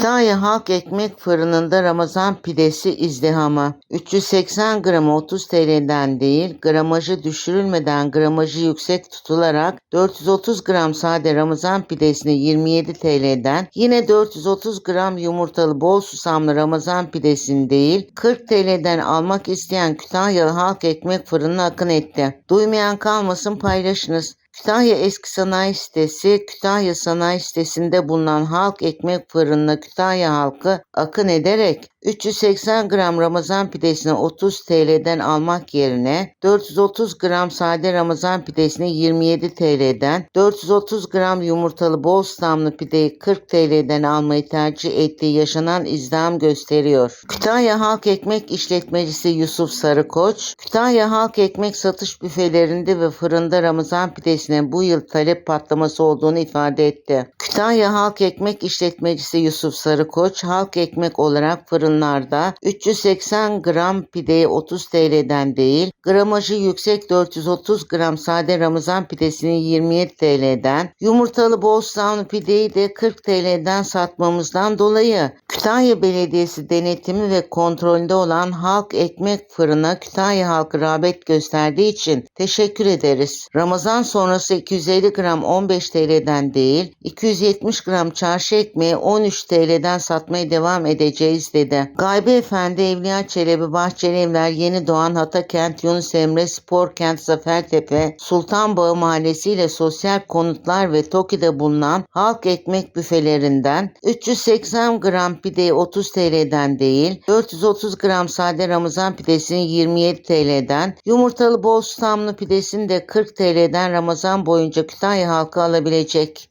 Kütahya Halk Ekmek Fırını'nda Ramazan pidesi izdihama. 380 gramı 30 TL'den değil, gramajı düşürülmeden gramajı yüksek tutularak 430 gram sade Ramazan pidesini 27 TL'den, yine 430 gram yumurtalı bol susamlı Ramazan pidesini değil, 40 TL'den almak isteyen Kütahyalı Halk Ekmek Fırını'na akın etti. Duymayan kalmasın paylaşınız. Kütahya Eski Sanayi Sitesi, Kütahya Sanayi Sitesi'nde bulunan halk ekmek fırınına Kütahya halkı akın ederek 380 gram Ramazan pidesini 30 TL'den almak yerine 430 gram sade Ramazan pidesini 27 TL'den, 430 gram yumurtalı bol susamlı pideyi 40 TL'den almayı tercih ettiği yaşanan izdiham gösteriyor. Kütahya Halk Ekmek İşletmecisi Yusuf Sarıkoç, Kütahya Halk Ekmek satış büfelerinde ve fırında Ramazan pidesine bu yıl talep patlaması olduğunu ifade etti. Kütahya Halk Ekmek İşletmecisi Yusuf Sarıkoç, halk ekmek olarak fırınlarda 380 gram pideyi 30 TL'den değil, gramajı yüksek 430 gram sade Ramazan pidesini 27 TL'den, yumurtalı susamlı pideyi de 40 TL'den satmamızdan dolayı Kütahya Belediyesi denetimi ve kontrolünde olan Halk Ekmek Fırına Kütahya halkı rağbet gösterdiği için teşekkür ederiz. Ramazan sonrası 250 gram 15 TL'den değil, 270 gram çarşı ekmeği 13 TL'den satmaya devam edeceğiz dedi. Gaybe Efendi Evliya Çelebi Bahçeli Evler Yeni Doğan Hatakent Yunus Emre Spor Kent Zafertepe Sultanbağı Mahallesi ile sosyal konutlar ve TOKİ'de bulunan halk ekmek büfelerinden 380 gram pideyi 30 TL'den değil 430 gram sade Ramazan pidesini 27 TL'den yumurtalı bol susamlı pidesini de 40 TL'den Ramazan boyunca Kütahya halkı alabilecek.